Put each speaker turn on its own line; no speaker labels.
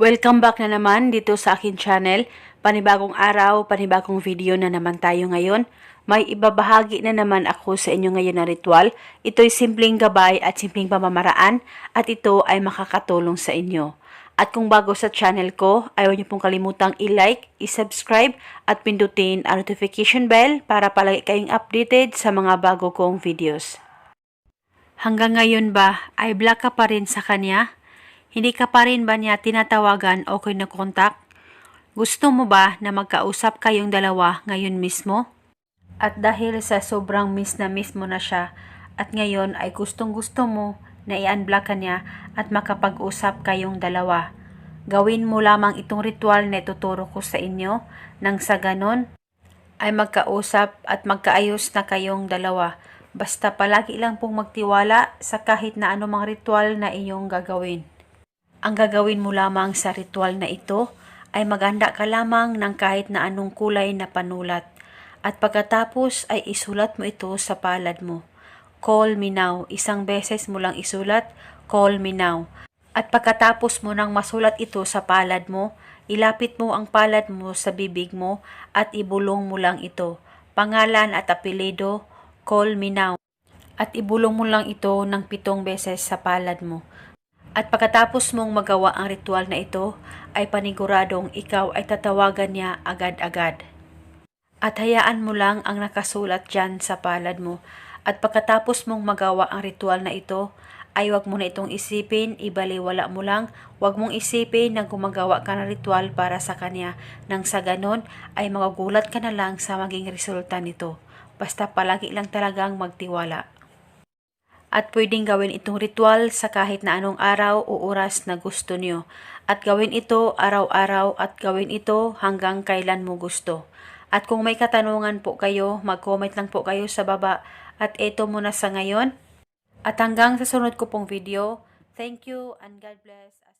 Welcome back na naman dito sa akin channel. Panibagong araw, panibagong video na naman tayo ngayon. May ibabahagi na naman ako sa inyo ngayon na ritual. Ito'y simpleng gabay at simpleng pamamaraan at ito ay makakatulong sa inyo. At kung bago sa channel ko, ayaw niyo pong kalimutang i-like, i-subscribe at pindutin ang notification bell para palagi kayong updated sa mga bago kong videos. Hanggang ngayon ba ay black ka pa rin sa kanya? Hindi ka pa rin ba niya tinatawagan o kinakontak? Gusto mo ba na magkausap kayong dalawa ngayon mismo? At dahil sa sobrang miss na miss mo na siya at ngayon ay gustong gusto mo na i-unblock ka niya at makapag-usap kayong dalawa. Gawin mo lamang itong ritual na ituturo ko sa inyo nang sa ganon ay magkausap at magkaayos na kayong dalawa. Basta palagi lang pong magtiwala sa kahit na anumang ritual na inyong gagawin. Ang gagawin mo lamang sa ritual na ito ay maganda ka lamang ng kahit na anong kulay na panulat. At pagkatapos ay isulat mo ito sa palad mo. Call me now. Isang beses mo lang isulat, call me now. At pagkatapos mo nang masulat ito sa palad mo, ilapit mo ang palad mo sa bibig mo at ibulong mo lang ito. Pangalan at apelido, call me now. At ibulong mo lang ito ng pitong beses sa palad mo. At pagkatapos mong magawa ang ritual na ito, ay paniguradong ikaw ay tatawagan niya agad-agad. At hayaan mo lang ang nakasulat dyan sa palad mo. At pagkatapos mong magawa ang ritual na ito, ay wag mo na itong isipin, ibaliwala mo lang, wag mong isipin na gumagawa ka ng ritual para sa kanya. Nang sa ganon, ay magugulat ka na lang sa maging resulta nito. Basta palagi lang talagang magtiwala. At pwedeng gawin itong ritual sa kahit na anong araw o oras na gusto niyo. At gawin ito araw-araw at gawin ito hanggang kailan mo gusto. At kung may katanungan po kayo, mag-comment lang po kayo sa baba. At ito muna sa ngayon. At hanggang sa sunod ko pong video, thank you and God bless. As